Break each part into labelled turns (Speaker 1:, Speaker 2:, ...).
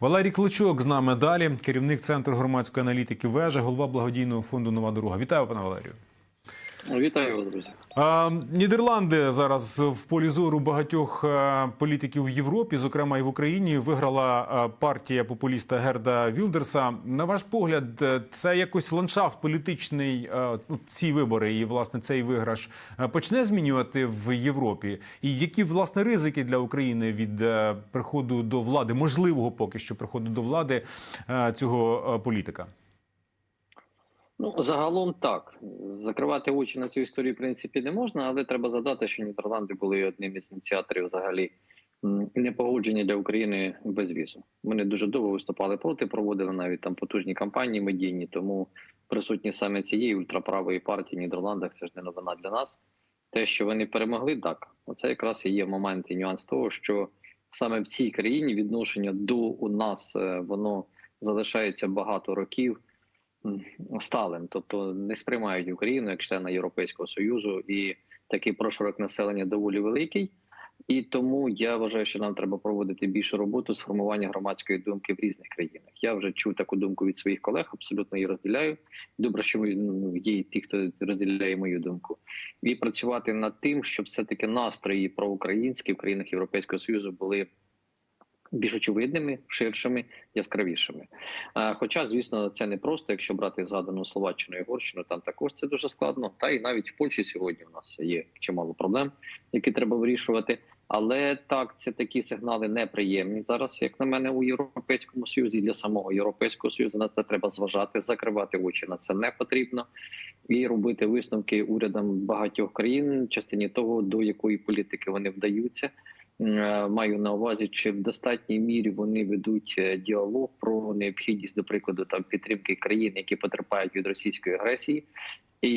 Speaker 1: Валерій Кличок з нами далі, керівник центру громадської аналітики вежа, голова благодійного фонду Нова дорога. Вітаю, пане Валерію.
Speaker 2: Вітаю вас, друзі.
Speaker 1: Нідерланди зараз в полі зору багатьох е, політиків в Європі, зокрема і в Україні, виграла е, партія популіста Герда Вілдерса. На ваш погляд, е, це якось ландшафт політичний ну, ці вибори і власне цей виграш почне змінювати в Європі? І які власне ризики для України від приходу до влади, можливого поки що приходу до влади цього політика?
Speaker 2: Ну загалом так закривати очі на цю історію в принципі не можна, але треба задати, що Нідерланди були одним із ініціаторів взагалі непогодження для України без візу. Вони дуже довго виступали проти, проводили навіть там потужні кампанії медійні. Тому присутність саме цієї ультраправої партії в Нідерландах це ж не новина для нас. Те, що вони перемогли, так оце якраз і є момент і нюанс того, що саме в цій країні відношення до у нас е, воно залишається багато років сталим, тобто не сприймають Україну як члена Європейського союзу, і такий прошарок населення доволі великий. І тому я вважаю, що нам треба проводити більше роботу з формування громадської думки в різних країнах. Я вже чув таку думку від своїх колег, абсолютно її розділяю. Добре, що ну, є і ті, хто розділяє мою думку, і працювати над тим, щоб все таки настрої проукраїнські в країнах Європейського союзу були більш очевидними, ширшими, яскравішими. Хоча, звісно, це не просто, якщо брати згадану Словаччину і Угорщину, там також це дуже складно. Та і навіть в Польщі сьогодні у нас є чимало проблем, які треба вирішувати. Але так, це такі сигнали неприємні зараз, як на мене, у Європейському Союзі для самого Європейського Союзу на це треба зважати, закривати очі на це не потрібно і робити висновки урядам багатьох країн частині того, до якої політики вони вдаються. Е, Маю на увазі, чи в достатній мірі вони ведуть е, діалог про необхідність, до прикладу, там підтримки країн, які потерпають від російської агресії, і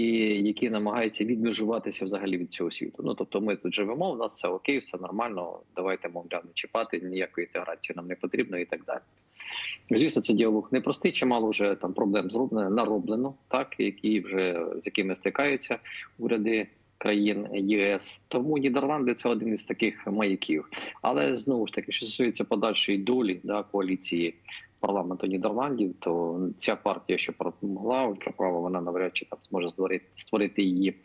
Speaker 2: які намагаються відмежуватися взагалі від цього світу. Ну тобто, ми тут живемо, у нас все окей, все нормально. Давайте мовляв не чіпати, ніякої інтеграції нам не потрібно і так далі. Звісно, це діалог непростий, чимало вже там проблем зроблено, нароблено, так які вже з якими стикаються уряди країн ЄС. Тому Нідерланди це один із таких маяків. Але знову ж таки, що стосується подальшої долі да, коаліції парламенту Нідерландів, то ця партія, що пропомогла ультраправа, вона навряд чи там зможе створити створити її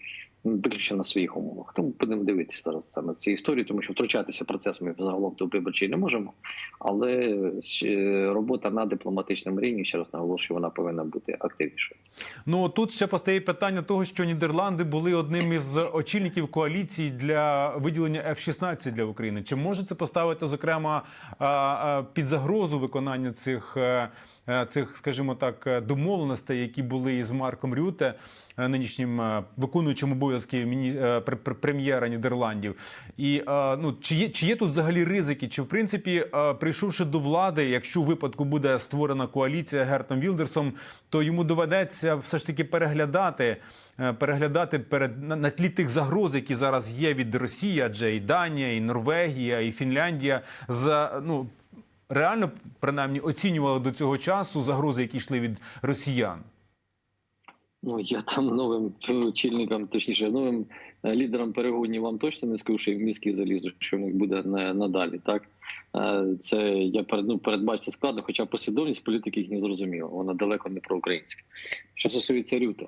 Speaker 2: виключно на своїх умовах. Тому будемо дивитися зараз саме ці історії, тому що втручатися в процес ми загалом до виборчий не можемо. Але робота на дипломатичному рівні, ще раз наголошую, вона повинна бути активнішою.
Speaker 1: Ну тут ще постає питання того, що Нідерланди були одним із очільників коаліції для виділення F-16 для України. Чи може це поставити зокрема під загрозу виконання цих, е, цих, скажімо так, е, домовленостей, які були із Марком Рюте, е, нинішнім е, виконуючим обов'язки е, прем'єра Нідерландів? І е, ну чи є, чи є тут взагалі ризики? Чи в принципі, е, прийшовши до влади, якщо в випадку буде створена коаліція Гертом Вілдерсом, то йому доведеться все ж таки переглядати, е, переглядати перед на, на тлі тих загроз, які зараз є від Росії, адже і Данія, і Норвегія, і Фінляндія за ну реально принаймні оцінювали до цього часу загрози, які йшли від росіян.
Speaker 2: Ну я там новим очільникам, точніше, новим е, лідерам перегонів вам точно не скажу, що і в мізки залізу, що в них буде на- надалі. Так Е, це я перед ну, передбачити складно, хоча послідовність політики їх не зрозуміла. Вона далеко не проукраїнська. Що стосується Рюта,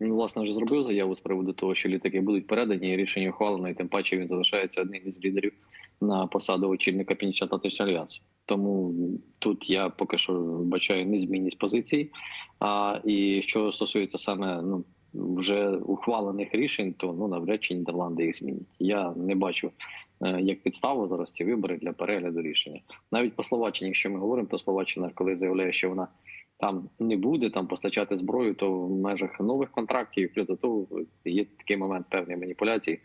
Speaker 2: він власне вже зробив заяву з приводу того, що літаки будуть передані, і рішення ухвалено, і тим паче він залишається одним із лідерів на посаду очільника Північно-Атлантичного альянсу. Тому тут я поки що бачаю незмінність позиції. А і що стосується саме ну вже ухвалених рішень, то ну навряд чи Нідерланди їх змінять. Я не бачу е, як підставу зараз ці вибори для перегляду рішення. Навіть по Словаччині, якщо ми говоримо, то Словаччина, коли заявляє, що вона там не буде там постачати зброю, то в межах нових контрактів плюс до того є такий момент певної маніпуляції.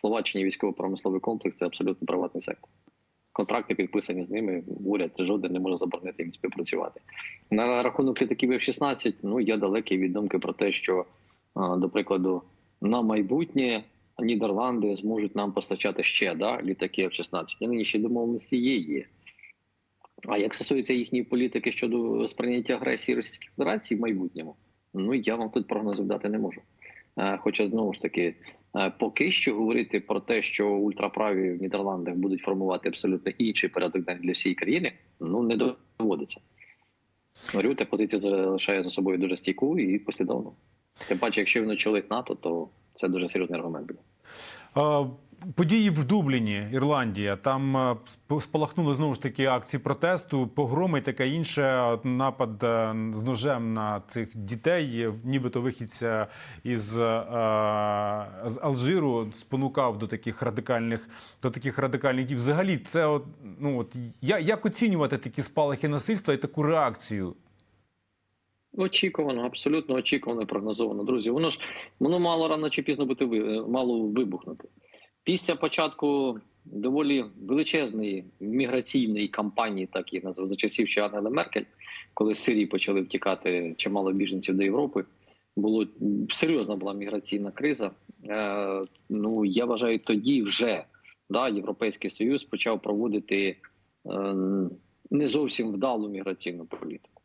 Speaker 2: Словаччині військово-промисловий комплекс це абсолютно приватний сектор. Контракти підписані з ними. Уряд жоден не може заборонити їм співпрацювати. На рахунок літаків F-16, ну я далекий від думки про те, що, до прикладу, на майбутнє Нідерланди зможуть нам постачати ще да, літаки F-16. І нинішні домовленості є. є. А як стосується їхньої політики щодо сприйняття агресії Російської Федерації в майбутньому, ну я вам тут прогнозів дати не можу. Е, Хоча знову ж таки, поки що говорити про те, що ультраправі в Нідерландах будуть формувати абсолютно інший порядок день для всієї країни, ну не доводиться. Рюта позиція залишає за собою дуже стійку і послідовну. Тим паче, якщо він очолить НАТО, то це дуже серйозний аргумент буде.
Speaker 1: Події в Дубліні, Ірландія. Там е, спалахнули знову ж таки акції протесту, погроми таке інше. Напад е, з ножем на цих дітей, нібито вихідця із е, з Алжиру спонукав до таких радикальних до таких радикальних дій. Взагалі, це от, ну от я- як оцінювати такі спалахи насильства і таку реакцію?
Speaker 2: Очікувано, абсолютно очікувано, прогнозовано. Друзі, воно ж воно мало рано чи пізно бути мало вибухнути. Після початку доволі величезної міграційної кампанії, так її назву за часів ще Ангели Меркель, коли з Сирії почали втікати чимало біженців до Європи. Було серйозна була міграційна криза. Е, ну я вважаю, тоді вже да, Європейський Союз почав проводити е, не зовсім вдалу міграційну політику.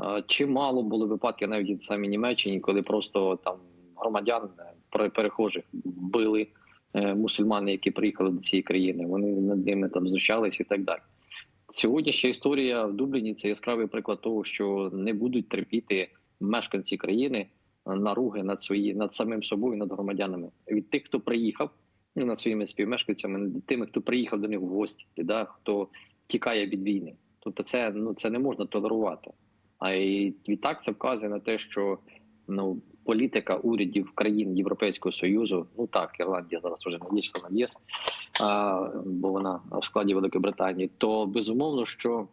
Speaker 2: Е, Чимало було випадків навіть в самій Німеччині, коли просто там громадян е, перехожих били мусульмани, які приїхали до цієї країни. Вони над ними там знущались і так далі. Сьогоднішня історія в Дубліні це яскравий приклад того, що не будуть терпіти мешканці країни е, наруги над свої над самим собою, над громадянами від тих, хто приїхав ну, над своїми співмешканцями, тими, хто приїхав до них в гості, да, хто тікає від війни. Тобто, це ну це не можна толерувати. А і відтак це вказує на те, що ну політика урядів країн Європейського союзу, ну так, Ірландія зараз вже не є членом ЄС, бо вона в складі Великої Британії, то безумовно, що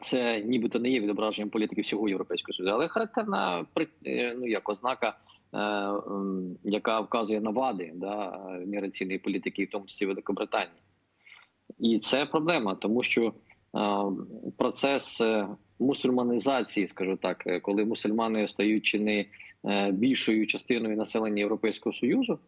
Speaker 2: це нібито не є відображенням політики всього Європейського Союзу, але характерна е, ну як ознака. е, Яка вказує на вади да, міграційної політики, в тому числі Великобританії, і це проблема, тому що процес е, мусульманізації, скажу так, е, коли мусульмани стають чи не е, більшою частиною населення Європейського союзу,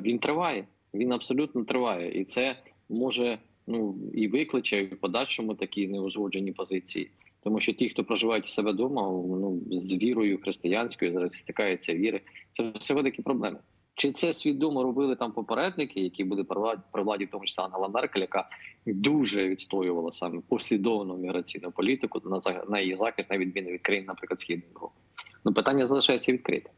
Speaker 2: він триває. Він абсолютно триває, і це може ну і викличе в подальшому такі неузгоджені позиції. Тому що ті, хто проживають себе вдома, ну з вірою християнською, зараз стикаються віри. Це все великі проблеми. Чи це свідомо робили там попередники, які були при владі, в тому числі Ангела Меркель, яка дуже відстоювала саме послідовну міграційну політику на її захист, на відміну від країн, наприклад, Східної Європи. Ну питання залишається відкрите.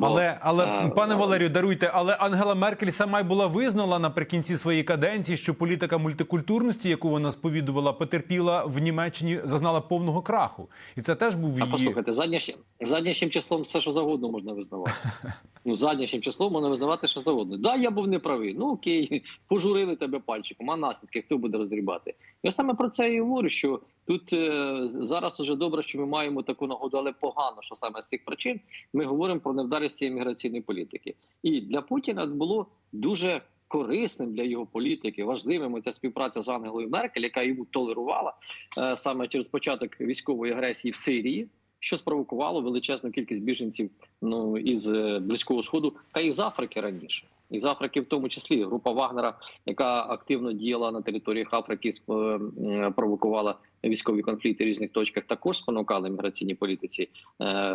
Speaker 1: Але але
Speaker 2: е,
Speaker 1: пане
Speaker 2: е,
Speaker 1: Валерію, даруйте, але Ангела Меркель сама й була визнала наприкінці своєї каденції, що політика мультикультурності, яку вона сповідувала, потерпіла в Німеччині, зазнала повного краху, і це теж був
Speaker 2: А
Speaker 1: її
Speaker 2: послухайте, заднішнім, заднішнім числом все, що завгодно можна визнавати. Ну, заднішнім числом можна визнавати, що завгодно. Да, я був неправий. Ну окей, пожурили тебе пальчиком, а наслідки хто буде розрібати? Я саме про це і говорю, що тут е, зараз уже добре, що ми маємо таку нагоду, але погано, що саме з цих причин ми говоримо про невдалість цієї міграційної політики. І для Путіна було дуже корисним для його політики, важливим ця співпраця з Ангелою Меркель, яка йому толерувала е, саме через початок військової агресії в Сирії, що спровокувало величезну кількість біженців ну із е, близького сходу та із Африки раніше. Із Африки, в тому числі, група Вагнера, яка активно діяла на територіях Африки, е, провокувала військові конфлікти в різних точках, також спонукали міграційній політиці е,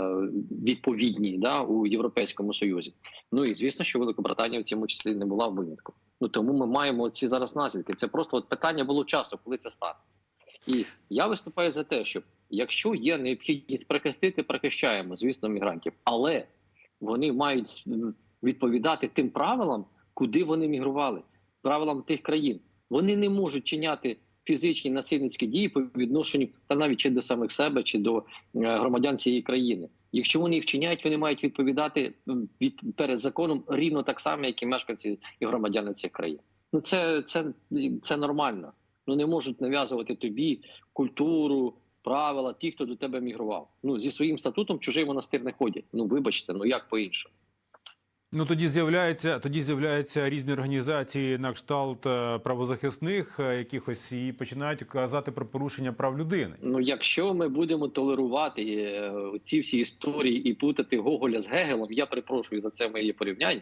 Speaker 2: відповідній да, у Європейському Союзі. Ну і звісно, що Великобританія в цьому числі не була винятком. Ну тому ми маємо ці зараз наслідки. Це просто от питання було часто, коли це станеться. І я виступаю за те, що якщо є необхідність прихистити, прихищаємо, звісно, мігрантів, але вони мають відповідати тим правилам, куди вони мігрували, правилам тих країн. Вони не можуть чиняти фізичні насильницькі дії по відношенню та навіть чи до самих себе, чи до е, громадян цієї країни. Якщо вони їх вчиняють, вони мають відповідати від перед законом рівно так само, як і мешканці і громадяни цих країн. Ну це, це, це нормально. Ну не можуть нав'язувати тобі культуру, правила, ті, хто до тебе мігрував. Ну зі своїм статутом чужий монастир не ходять. Ну вибачте, ну як по-іншому.
Speaker 1: Ну тоді з'являються тоді з'являються різні організації на кшталт е, правозахисних е, якихось і починають казати про порушення прав людини.
Speaker 2: Ну, якщо ми будемо толерувати е, ці всі історії і плутати Гоголя з Гегелом, я перепрошую за це моє порівняння,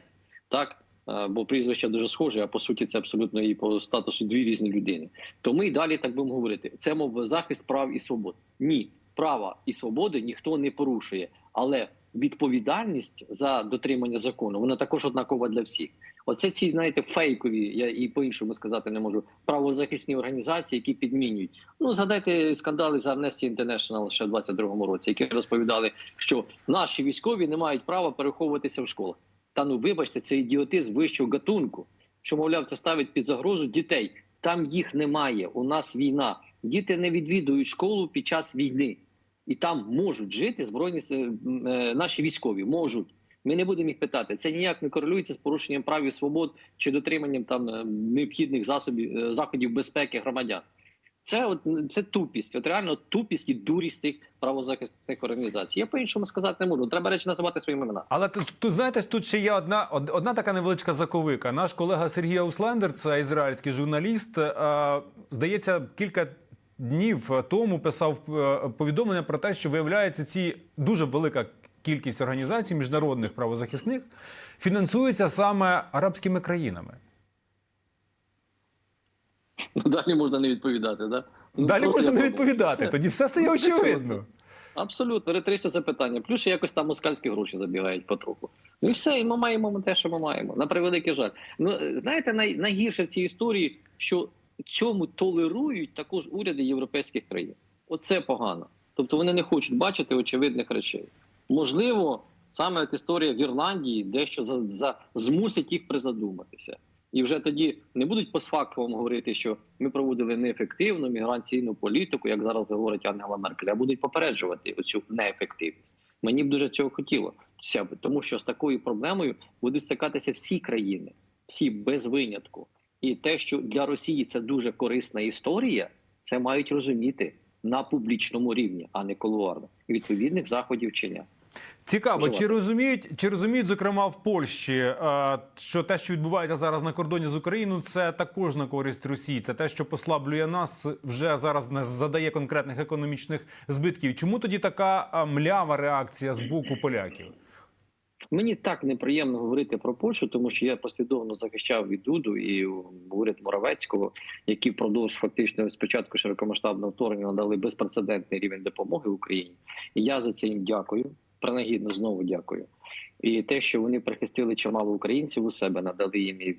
Speaker 2: так бо прізвища дуже схожі, а по суті, це абсолютно і по статусу дві різні людини. То ми і далі так будемо говорити. Це мов захист прав і свобод. Ні, права і свободи ніхто не порушує, але відповідальність за дотримання закону вона також однакова для всіх. Оце ці знаєте фейкові, я і по-іншому сказати не можу. Правозахисні організації, які підмінюють. Ну згадайте скандали за Amnesty International ще в 22-му році, які розповідали, що наші військові не мають права переховуватися в школах. Та ну вибачте, це ідіотизм вищого гатунку. Що мовляв, це ставить під загрозу дітей. Там їх немає. У нас війна. Діти не відвідують школу під час війни, і там можуть жити збройні е, наші військові. Можуть. Ми не будемо їх питати. Це ніяк не корелюється з порушенням прав і свобод чи дотриманням там е, необхідних засобів е, заходів безпеки громадян. Це от це тупість. От реально тупість і дурість цих правозахисних організацій. Я по-іншому сказати не можу. Треба речі називати своїми іменами.
Speaker 1: Але тут, тут знаєте, тут ще є одна, одна така невеличка заковика. Наш колега Сергій Ауслендер, це ізраїльський журналіст, е, здається, кілька днів тому писав е, повідомлення про те, що виявляється, ці дуже велика кількість організацій міжнародних правозахисних фінансується саме арабськими країнами.
Speaker 2: Ну, Далі можна не відповідати. Да? Ну,
Speaker 1: Далі можна не відповідати. Тоді все стає очевидно.
Speaker 2: Абсолютно, риторичне запитання. Плюс ще якось там москальські гроші забігають потроху. Ну і все, і ми маємо те, що ми маємо. На превеликий жаль. Ну знаєте, най, найгірше в цій історії, що цьому толерують також уряди європейських країн. Оце погано. Тобто вони не хочуть бачити очевидних речей. Можливо, саме от історія в Ірландії дещо за, за змусить їх призадуматися. І вже тоді не будуть постфактово говорити, що ми проводили неефективну міграційну політику, як зараз говорить Ангела Меркель, а будуть попереджувати оцю неефективність. Мені б дуже цього хотілося тому що з такою проблемою будуть стикатися всі країни, всі без винятку. І те, що для Росії це дуже корисна історія, це мають розуміти на публічному рівні, а не колуарно. І відповідних заходів чинять.
Speaker 1: Цікаво, чи розуміють, чи розуміють, зокрема в Польщі, е, що те, що відбувається зараз на кордоні з Україною, це також на користь Росії. Це те, що послаблює нас, вже зараз не задає конкретних економічних збитків. Чому тоді така е, млява реакція з боку поляків?
Speaker 2: Мені так неприємно говорити про Польщу, тому що я послідовно захищав і Дуду, і уряд Моравецького, які впродовж фактично спочатку широкомасштабного вторгнення надали безпрецедентний рівень допомоги Україні. І я за це їм дякую. Принагідно знову дякую. І те, що вони прихистили чимало українців у себе, надали їм і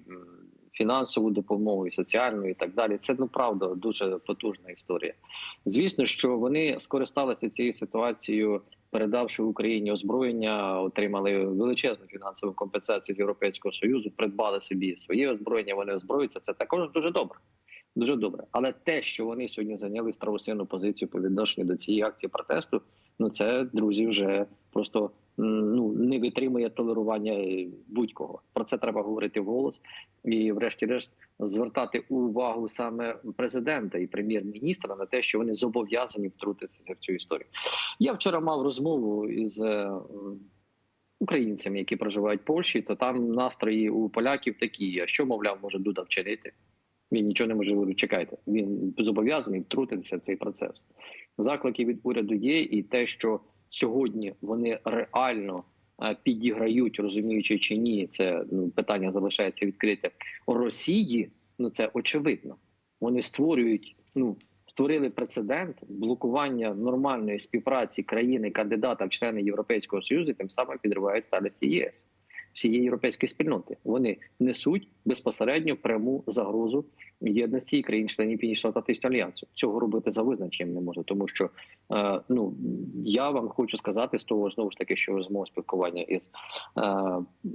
Speaker 2: фінансову допомогу, і соціальну, і так далі. Це ну правда дуже потужна історія. Звісно, що вони скористалися цією ситуацією передавши Україні озброєння, отримали величезну фінансову компенсацію з Європейського союзу, придбали собі своє озброєння. Вони озброються. Це також дуже добре. Дуже добре. Але те, що вони сьогодні зайняли страусину позицію по відношенню до цієї акції протесту, ну це друзі вже просто ну не витримує толерування е, будь-кого. Про це треба говорити вголос і, врешті-решт, звертати увагу саме президента і прем'єр-міністра на те, що вони зобов'язані втрутитися в цю історію. Я вчора мав розмову із е, українцями, які проживають в Польщі, то там настрої у поляків такі: а що, мовляв, може Дуда вчинити? Він нічого не може говорити. Чекайте, він зобов'язаний втрутитися в цей процес. Заклики від уряду є, і те, що сьогодні вони реально е, підіграють, розуміючи чи ні, це ну, питання залишається відкрите Росії. Ну це очевидно. Вони створюють, ну створили прецедент блокування нормальної співпраці країни кандидата в члени Європейського союзу, і тим самим підривають сталість ЄС всієї європейської спільноти. Вони несуть безпосередньо пряму загрозу єдності і країн-членів Північно-Атлантичного альянсу. Цього робити за визначенням не може, тому що е, ну я вам хочу сказати з того знову ж таки, що з мого спілкування із е,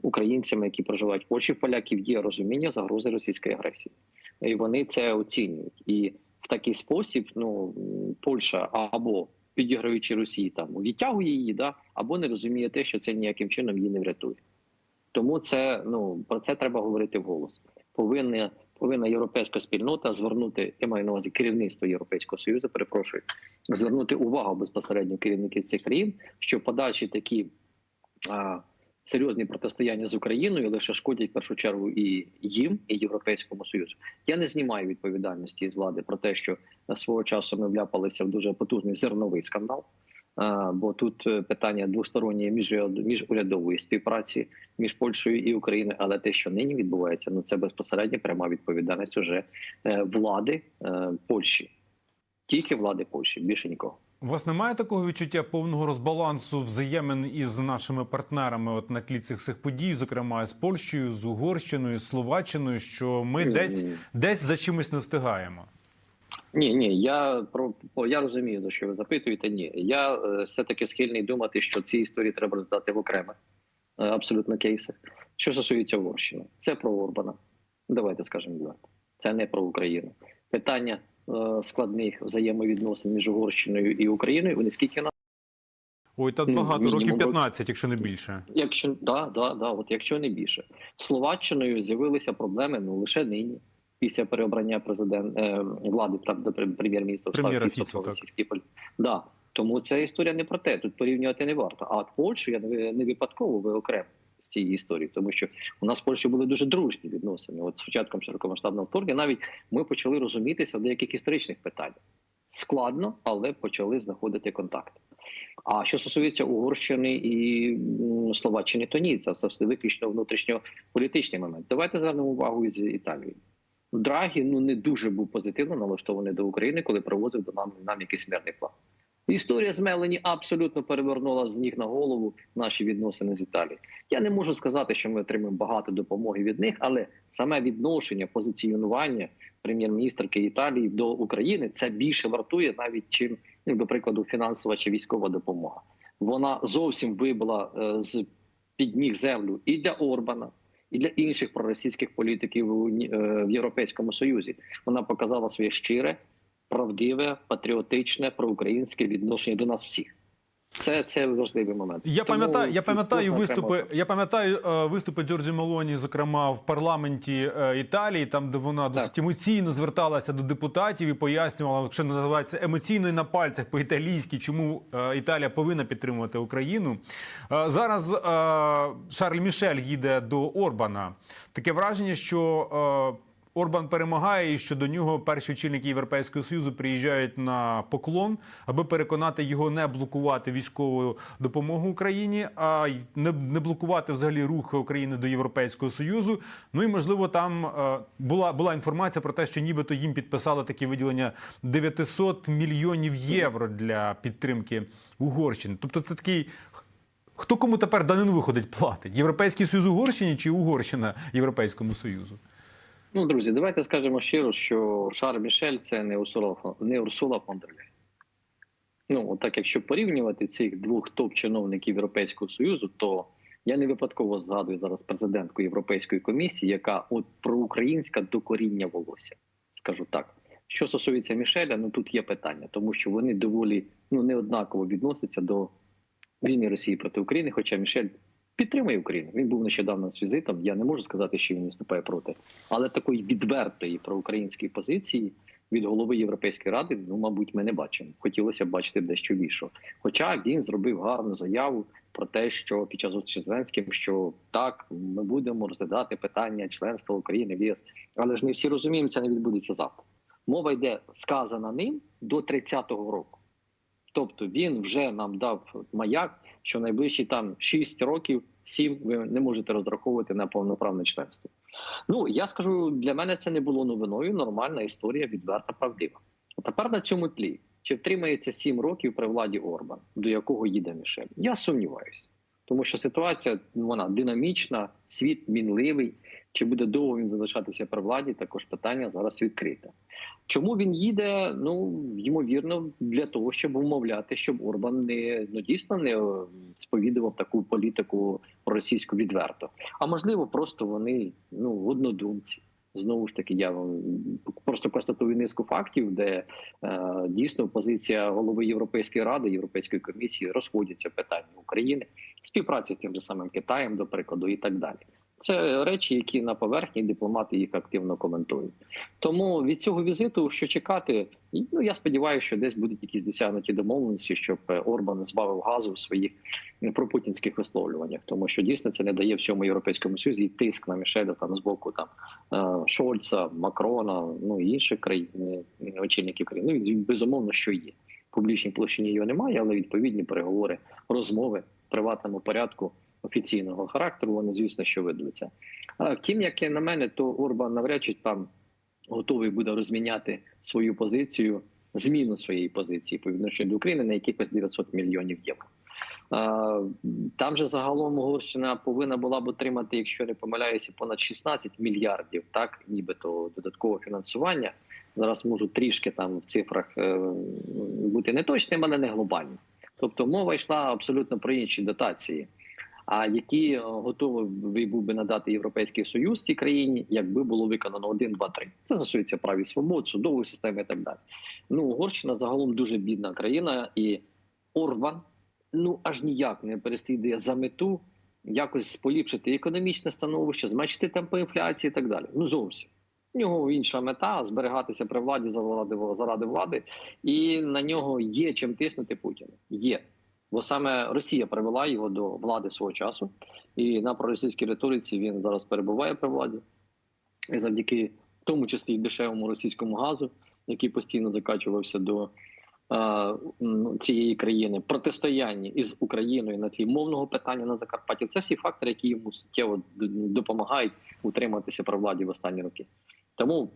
Speaker 2: українцями, які проживають в поляків є розуміння загрози російської агресії, і вони це оцінюють. І в такий спосіб, ну Польща або підіграючи Росії, там відтягує її, да або не розуміє те, що це ніяким чином її не врятує. Тому це ну про це треба говорити вголос. Повинна повинна європейська спільнота звернути, я маю на увазі керівництво Європейського союзу. Перепрошую, звернути увагу безпосередньо керівників цих країн, що подальші такі а, серйозні протистояння з Україною лише шкодять в першу чергу і їм, і Європейському Союзу. Я не знімаю відповідальності з влади про те, що е, свого часу ми вляпалися в дуже потужний зерновий скандал. Бо тут е, питання двосторонньої міжуряд- міжурядової співпраці між Польщею і Україною, але те, що нині відбувається, ну це безпосередньо пряма відповідальність уже е, влади е, Польщі. Тільки влади Польщі, більше нікого.
Speaker 1: У вас немає такого відчуття повного розбалансу взаємин із нашими партнерами от на тлі цих всіх подій, зокрема з Польщею, з Угорщиною, з Словаччиною, що ми десь десь за чимось не встигаємо?
Speaker 2: Ні, ні, я про я розумію за що ви запитуєте. Ні, я е, все таки схильний думати, що ці історії треба роздати в окремо е, абсолютно кейси. Що стосується Угорщини, це про Орбана. Давайте скажемо відверто. Це не про Україну. Питання е, складних взаємовідносин між Угорщиною і Україною. Вони скільки на
Speaker 1: Ой, та
Speaker 2: Ну,
Speaker 1: багато
Speaker 2: мінімум
Speaker 1: років
Speaker 2: років.
Speaker 1: 15, якщо не більше.
Speaker 2: якщо да, да, да, от якщо не більше, Словаччиною з'явилися проблеми ну лише нині. Після переобрання президент е, влади правда, пр- прем'єр-міністра російській. Да. Тому ця історія не про те. Тут порівнювати не варто. А от Польщу я не, випадково ви окремо з цієї історії, тому що у нас в Польщі були дуже дружні відносини. От з початком широкомасштабного вторгнення навіть ми почали розумітися в деяких історичних питаннях. Складно, але почали знаходити контакт. А що стосується Угорщини і Словаччини, то ні, це все виключно внутрішньополітичний момент. Давайте звернемо увагу із Італії. Драгі ну не дуже був позитивно налаштований до України, коли привозив до нам, нам якийсь мирний план. Історія з Мелені абсолютно перевернула з ніг на голову наші відносини з Італією. Я не можу сказати, що ми отримуємо багато допомоги від них, але саме відношення, позиціонування прем'єр-міністрки Італії до України це більше вартує навіть чим, ну, до прикладу, фінансова чи військова допомога. Вона зовсім вибила е, з під ніг землю і для Орбана, і для інших проросійських політиків е, в Європейському Союзі. Вона показала своє щире, правдиве, патріотичне, проукраїнське відношення до нас всіх. Це, це важливий момент.
Speaker 1: Я пам'ятаю, я пам'ятаю виступи.
Speaker 2: окремо-
Speaker 1: Я пам'ятаю е, виступи Джорджі Мелоні, зокрема в парламенті е, Італії, там де вона досить емоційно зверталася до депутатів і пояснювала, що називається емоційно і на пальцях по-італійськи, чому е, Італія повинна підтримувати Україну. Е, Зараз е, Шарль Мішель їде до Орбана. Таке враження, що. Орбан перемагає, і що до нього перші очільники Європейського союзу приїжджають на поклон, аби переконати його не блокувати військову допомогу Україні, а не, не блокувати взагалі рух України до Європейського союзу. Ну і можливо, там е, була була інформація про те, що нібито їм підписали такі виділення 900 мільйонів євро для підтримки Угорщини. Тобто, це такий. Хто кому тепер данину виходить платить? Європейський Союз Угорщині чи Угорщина Європейському Союзу?
Speaker 2: Ну, друзі, давайте скажемо щиро, що Шарль Мішель це не Урсула, не Урсула фон дер Ляйн. Ну, так якщо порівнювати цих двох топ-чиновників Європейського Союзу, то я не випадково згадую зараз президентку Європейської комісії, яка от проукраїнська до коріння волосся, скажу так. Що стосується Мішеля, ну тут є питання, тому що вони доволі ну неоднаково відносяться до війни Росії проти України. Хоча Мішель підтримує Україну. Він був нещодавно з візитом. Я не можу сказати, що він виступає проти, але такої відвертої проукраїнської позиції від голови Європейської ради, ну мабуть, ми не бачимо. Хотілося б бачити дещо більшого. Хоча він зробив гарну заяву про те, що під час зустрічі з Зеленським, що так ми будемо розглядати питання членства України в ЄС, але ж ми всі розуміємо, це не відбудеться завтра. Мова йде сказана ним до 30-го року. Тобто він вже нам дав маяк, що найближчі там 6 років, 7 ви не можете розраховувати на повноправне членство. Ну я скажу, для мене це не було новиною. Нормальна історія, відверта, правдива. А тепер на цьому тлі чи втримається 7 років при владі Орбан, до якого їде Мішель? Я сумніваюся, тому що ситуація вона динамічна, світ мінливий. Чи буде довго він залишатися при владі? Також питання зараз відкрите. Чому він їде? Ну ймовірно, для того, щоб умовляти, щоб Орбан не ну дійсно не е, сповідував таку політику російську відверто. А можливо, просто вони ну однодумці. Знову ж таки, я вам просто констатую низку фактів, де е, дійсно позиція голови Європейської ради, Європейської комісії розходяться питання України, співпраці з тим же самим Китаєм, до прикладу, і так далі. Це речі, які на поверхні дипломати їх активно коментують. Тому від цього візиту, що чекати, ну я сподіваюся, що десь будуть якісь досягнуті домовленості, щоб Орбан збавив газу в своїх пропутінських висловлюваннях, тому що дійсно це не дає всьому європейському союзі тиск на Мішеля там з боку там е, Шольца, Макрона, ну інших країн е, очільників країн. Ну, безумовно, що є. В публічній площині його немає, але відповідні переговори, розмови в приватному порядку офіційного характеру. Вони, звісно, що ведуться. А втім, як на мене, то Орбан навряд чи там готовий буде розміняти свою позицію зміну своєї позиції по відношенню до України на якихось 900 мільйонів євро. Там же загалом Угорщина повинна була б отримати, якщо не помиляюся, понад 16 мільярдів, так нібито додаткового фінансування. Зараз можу трішки там в цифрах е, бути не точним, але не глобальним. Тобто мова йшла абсолютно про інші дотації, а які е, готовий був би надати Європейський Союз цій країні, якби було виконано 1, 2, 3. Це стосується прав і свобод, судової системи і так далі. Ну, Угорщина загалом дуже бідна країна, і Орбан ну аж ніяк не переслідує за мету якось поліпшити економічне становище, зменшити темпи інфляції і так далі. Ну зовсім. У нього інша мета зберігатися при владі заради, заради влади, і на нього є чим тиснути Путіна. Є. Бо саме Росія привела його до влади свого часу, і на проросійській риториці він зараз перебуває при владі. І завдяки в тому числі дешевому російському газу, який постійно закачувався до е, цієї країни, протистояння із Україною на тлі мовного питання на Закарпатті. Це всі фактори, які йому суттєво допомагають утриматися при владі в останні роки. Тому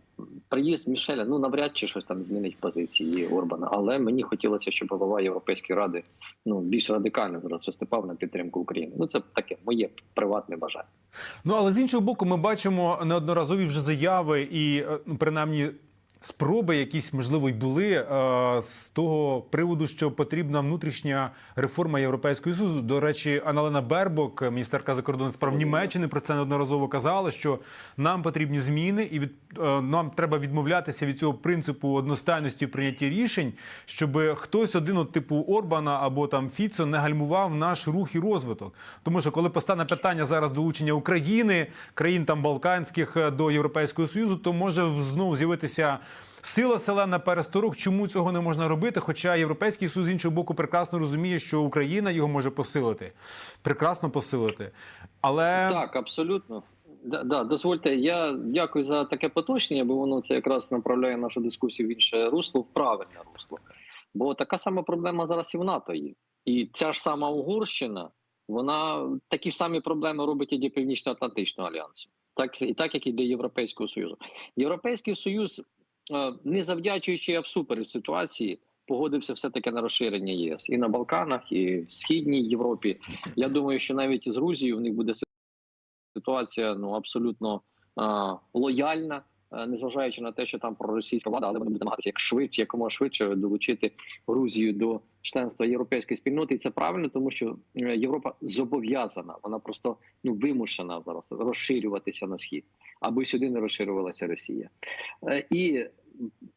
Speaker 2: приїзд Мішеля ну навряд чи щось там змінить позиції Орбана. Але мені хотілося, щоб голова Європейської ради ну більш радикально зараз виступав на підтримку України. Ну це таке моє приватне бажання.
Speaker 1: Ну але з іншого боку, ми бачимо неодноразові вже заяви і е, ну, принаймні. Спроби якісь можливо й були е, з того приводу, що потрібна внутрішня реформа Європейського Союзу. До речі, Аналена Бербок, міністерка закордонних справ Німеччини, про це неодноразово казала, що нам потрібні зміни, і від е, нам треба відмовлятися від цього принципу одностайності в прийнятті рішень, щоб хтось один, от типу Орбана або там Фіцо, не гальмував наш рух і розвиток. Тому що коли постане питання зараз долучення України, країн там Балканських е, до Європейського Союзу, то може знову з'явитися. Сила селена пересторог, чому цього не можна робити? Хоча Європейський Союз з іншого боку прекрасно розуміє, що Україна його може посилити, прекрасно посилити. Але
Speaker 2: Так, абсолютно. Да, да, дозвольте, я дякую за таке поточнення, бо воно це якраз направляє нашу дискусію в інше русло, в правильне русло. Бо така сама проблема зараз і в НАТО є. І ця ж сама Угорщина, вона такі ж самі проблеми робить і для Північно-Атлантичного альянсу, так і так як і для Європейського Союзу. Європейський Союз, не завдячуючи всупереч ситуації, погодився все таки на розширення ЄС і на Балканах, і в східній Європі. Я думаю, що навіть з Грузією в них буде ситуація ну абсолютно а, лояльна, е, незважаючи на те, що там проросійська влада, але вони будуть намагатися як швидше, якомога швидше долучити Грузію до членства європейської спільноти. І це правильно, тому що е, Європа зобов'язана, вона просто ну вимушена зараз розширюватися на схід, аби сюди не розширювалася Росія. Е, І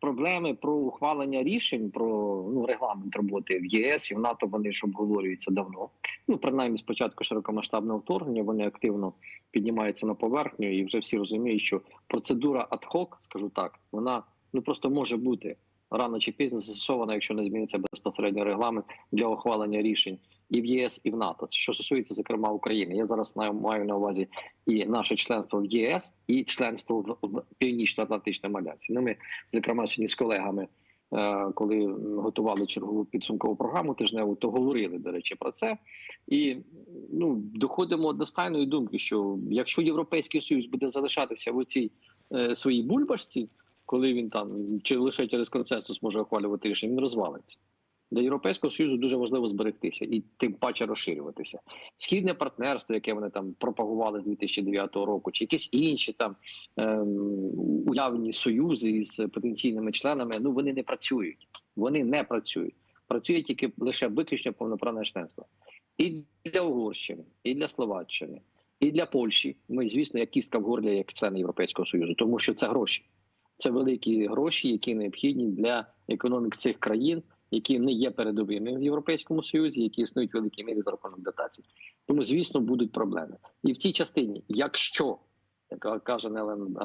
Speaker 2: проблеми про ухвалення рішень про ну регламент роботи в ЄС і в НАТО вони ж обговорюються давно. Ну принаймні, спочатку широкомасштабного вторгнення вони активно піднімаються на поверхню, і вже всі розуміють, що процедура адхок, скажу так, вона ну просто може бути рано чи пізно застосована, якщо не зміниться безпосередньо регламент для ухвалення рішень і в ЄС, і в НАТО. Що стосується зокрема України, я зараз маю на увазі і наше членство в ЄС, і членство в, в Північно-Атлантичному альянсі. Ну, ми, зокрема, сьогодні з колегами. е, Коли готували чергову підсумкову програму тижневу, то говорили до речі про це, і ну доходимо до стайної думки, що якщо європейський союз буде залишатися в цій е, своїй бульбашці, коли він там чи лише через консенсус може ухвалювати рішення, він розвалиться. Для європейського союзу дуже важливо зберегтися і тим паче розширюватися. Східне партнерство, яке вони там пропагували з 2009 року, чи якісь інші там ем, уявні союзи із потенційними членами, ну вони не працюють. Вони не працюють. Працює тільки лише виключно повноправне членство. І для Угорщини, і для Словаччини, і для Польщі. Ми, звісно, як кістка в горлі, як члени Європейського Союзу, тому що це гроші. Це великі гроші, які необхідні для економік цих країн, які не є передовими в Європейському Союзі, які існують в великій мірі за рахунок дотацій. Тому, звісно, будуть проблеми. І в цій частині, якщо як каже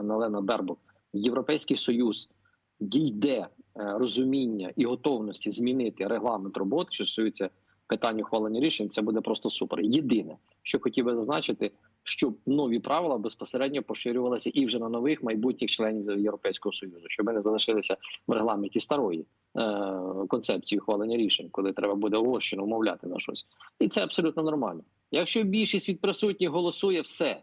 Speaker 2: Нелена Бербок, Європейський Союз дійде е, розуміння і готовності змінити регламент роботи, що стосується питань ухвалення рішень, це буде просто супер. Єдине, що хотів би зазначити, щоб нові правила безпосередньо поширювалися і вже на нових майбутніх членів Європейського союзу, щоб ми не залишилися в регламенті старої е, концепції ухвалення рішень, коли треба буде Угорщину умовляти на щось, і це абсолютно нормально. Якщо більшість від присутніх голосує, все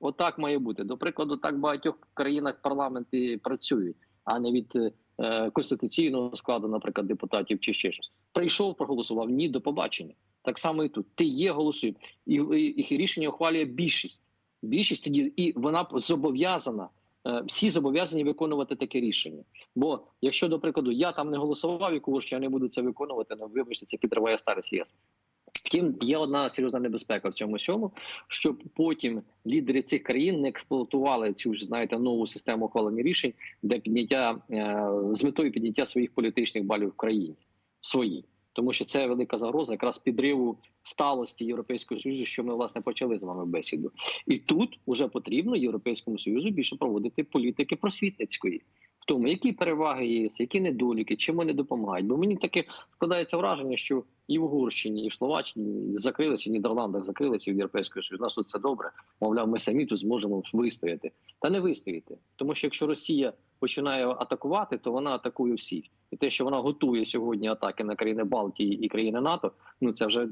Speaker 2: отак має бути. До прикладу, так в багатьох країнах парламенти працюють, а не від е, конституційного складу, наприклад, депутатів чи ще щось. Прийшов, проголосував. Ні, до побачення. Так само і тут. Ти є, голосуй. І, і, і рішення ухвалює більшість. Більшість тоді, і вона зобов'язана. е, Всі зобов'язані виконувати таке рішення. Бо якщо, до прикладу, я там не голосував кажу, що я не буду це виконувати, ну вибачте, це підриває старість ЄС. Втім, є одна серйозна небезпека в цьому всьому, щоб потім лідери цих країн не експлуатували цю ж знаєте нову систему ухвалення рішень для підняття е, з метою підняття своїх політичних балів в країні своїй. Тому що це велика загроза якраз підриву сталості Європейського союзу, що ми власне почали з вами бесіду. І тут вже потрібно Європейському Союзу більше проводити політики просвітницької. В тому, які переваги ЄС, які недоліки, чим вони допомагають. Бо мені таке складається враження, що і в Угорщині, і в Словаччині закрилися, і в Нідерландах закрилися від Європейського Союзу. У нас тут все добре. Мовляв, ми самі тут зможемо вистояти. Та не вистоїте. Тому що якщо Росія починає атакувати, то вона атакує всіх. І те, що вона готує сьогодні атаки на країни Балтії і країни НАТО, ну це вже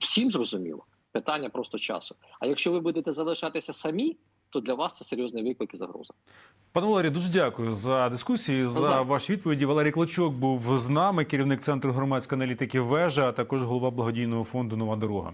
Speaker 2: всім зрозуміло. Питання просто часу. А якщо ви будете залишатися самі, то для вас це серйозний виклик і загроза.
Speaker 1: Пане Валерій, дуже дякую за дискусію, за
Speaker 2: Дякую.
Speaker 1: ваші відповіді. Валерій Клочок був з нами, керівник центру громадської аналітики Вежа, а також голова благодійного фонду Нова дорога.